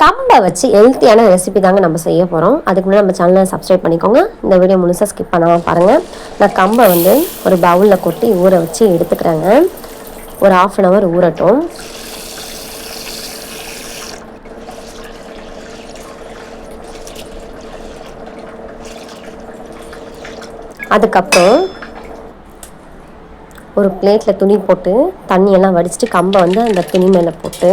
கம்பை வச்சு ஹெல்த்தியான ரெசிபி தாங்க நம்ம செய்ய போகிறோம் அதுக்கு முன்னாடி நம்ம சேனலை சப்ஸ்கிரைப் பண்ணிக்கோங்க. இந்த வீடியோ முழுசாக ஸ்கிப் பண்ணாமல் பாருங்கள் நான் கம்பை வந்து ஒரு பவுலில் கொட்டி ஊற வச்சு எடுத்துக்கிறேங்க. ஒரு ஆஃப் அன் ஹவர் ஊறட்டும். அதுக்கப்புறம் ஒரு பிளேட்டில் துணி போட்டு தண்ணியெல்லாம் வடிச்சிட்டு கம்பை வந்து அந்த துணி மேலே போட்டு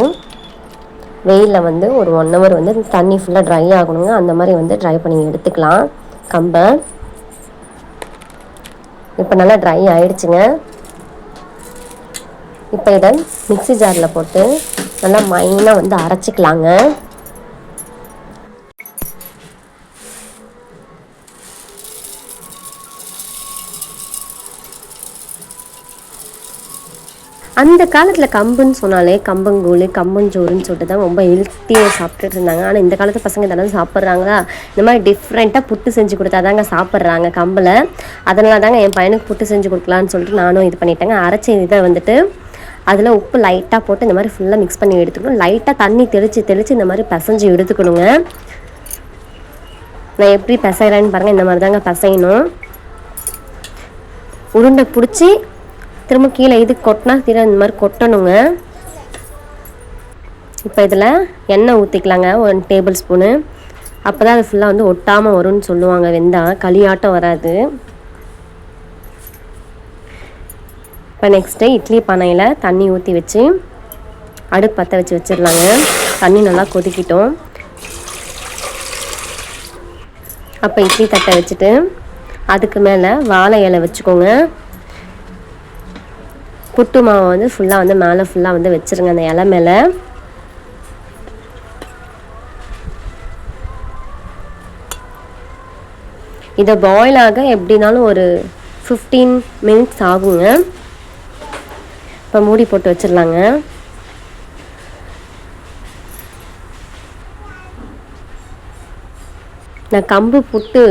வெயிலில் வந்து ஒரு ஒன் ஹவர் வந்து தண்ணி ஃபுல்லாக ட்ரை ஆகணுங்க. அந்த மாதிரி வந்து ட்ரை பண்ணி எடுத்துக்கலாம். கம்பை. இப்போ நல்லா ட்ரை ஆயிடுச்சுங்க. இப்போ இதை மிக்சி ஜாரில் போட்டு நல்லா மைனாக வந்து அரைச்சிக்கலாங்க. அந்த காலத்தில் கம்புன்னு சொன்னாலே கம்பங்கூழ் கம்பஞ்சோறுன்னு சொல்லிட்டு தான் ரொம்ப ஹெல்த்தியாக சாப்பிட்டுட்டு இருந்தாங்க. ஆனால் இந்த காலத்து பசங்க இதெல்லாம் சாப்பிட்றாங்களா? இந்த மாதிரி டிஃப்ரெண்ட்டாக புட்டு செஞ்சு கொடுத்தா தாங்க சாப்பிட்றாங்க கம்பில். அதனால தாங்க என் பையனுக்கு புட்டு செஞ்சு கொடுக்கலான்னு சொல்லிட்டு நானும் இது பண்ணிட்டேங்க. அரைச்ச இதை வந்துட்டு அதில் உப்பு லைட்டாக போட்டு இந்த மாதிரி ஃபுல்லாக மிக்ஸ் பண்ணி எடுத்துக்கணும். லைட்டாக தண்ணி தெளித்து தெளித்து இந்த மாதிரி பிசைஞ்சு எடுத்துக்கணுங்க. நான் எப்படி பசைகிறேன்னு பாருங்கள் இந்த மாதிரி தாங்க பிசையணும். உருண்டை பிடிச்சி திரும்ப கீழே இது கொட்டினா கீழே இந்த மாதிரி கொட்டணுங்க. இப்போ இதில் எண்ணெய் ஊற்றிக்கலாங்க ஒன் டேபிள் ஸ்பூனு. அப்போ தான் அது ஃபுல்லாக வந்து ஒட்டாமல் வரும்னு சொல்லுவாங்க வெந்தா. களியாட்டம் வராது. இப்போ நெக்ஸ்ட்டு இட்லி பானையில் தண்ணி ஊற்றி வச்சு அடுப்பு பற்ற வச்சு வச்சிடலாங்க. தண்ணி நல்லா கொதிக்கிட்டோம். அப்போ இட்லி தட்டை வச்சுட்டு அதுக்கு மேலே வாழை இலை வச்சுக்கோங்க. புட்டு மாவை வந்து ஃபுல்லாக வந்து மேலே ஃபுல்லாக வந்து வச்சுருங்க அந்த இலை மேலே. இதை பாயில் ஆக எப்படினாலும் ஒரு ஃபிஃப்டீன் மினிட்ஸ் ஆகுங்க. இப்போ மூடி போட்டு வச்சிடலாங்க. நான் கம்பு புட்டு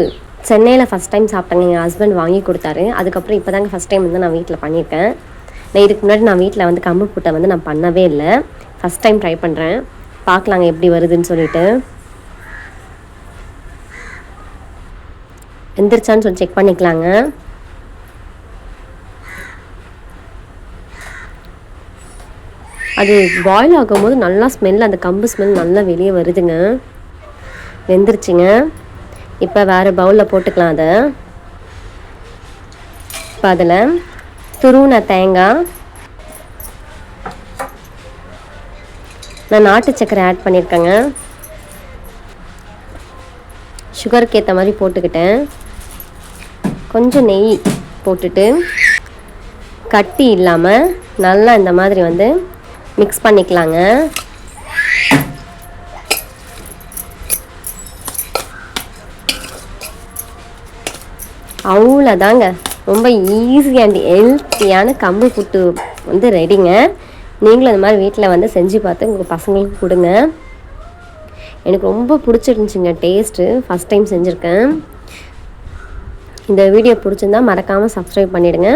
சென்னையில் ஃபஸ்ட் டைம் சாப்பிட்டேங்க. எங்கள் ஹஸ்பண்ட் வாங்கி கொடுத்தாரு. அதுக்கப்புறம் இப்போ தாங்க ஃபஸ்ட் டைம் வந்து நான் வீட்டில் பண்ணியிருக்கேன். நான் இதுக்கு முன்னாடி நான் வீட்டில் வந்து கம்பு பூட்டை வந்து நான் பண்ணவே இல்லை. ஃபஸ்ட் டைம் ட்ரை பண்ணுறேன் பார்க்கலாங்க எப்படி வருதுன்னு சொல்லிட்டு. எந்திரிச்சான்னு சொல்லி செக் பண்ணிக்கலாங்க. அது பாயில் ஆகும்போது நல்லா ஸ்மெல் அந்த கம்பு ஸ்மெல் நல்லா வெளியே வருதுங்க. வெந்துருச்சுங்க இப்போ வேறு பவுலில் போட்டுக்கலாம் அதை. இப்போ அதில் துருவின தேங்காய் நான் நாட்டு சக்கரை ஆட் பண்ணியிருக்கேங்க சுகருக்கு ஏற்ற மாதிரி போட்டுக்கிட்டேன். கொஞ்சம் நெய் போட்டுட்டு கட்டி இல்லாமல் நல்லா இந்த மாதிரி வந்து மிக்ஸ் பண்ணிக்கலாங்க. அவ்வளோதாங்க ரொம்ப ஈஸி அண்ட் ஹெல்த்தியான கம்பு புட்டு வந்து ரெடிங்க நீங்களும் அந்த மாதிரி வீட்டில் வந்து செஞ்சு பார்த்து உங்கள் பசங்களுக்கு கொடுங்க. எனக்கு ரொம்ப பிடிச்சிருந்துச்சிங்க டேஸ்ட்டு ஃபஸ்ட் டைம் செஞ்சுருக்கேன். இந்த வீடியோ பிடிச்சிருந்தா மறக்காமல் சப்ஸ்கிரைப் பண்ணிவிடுங்க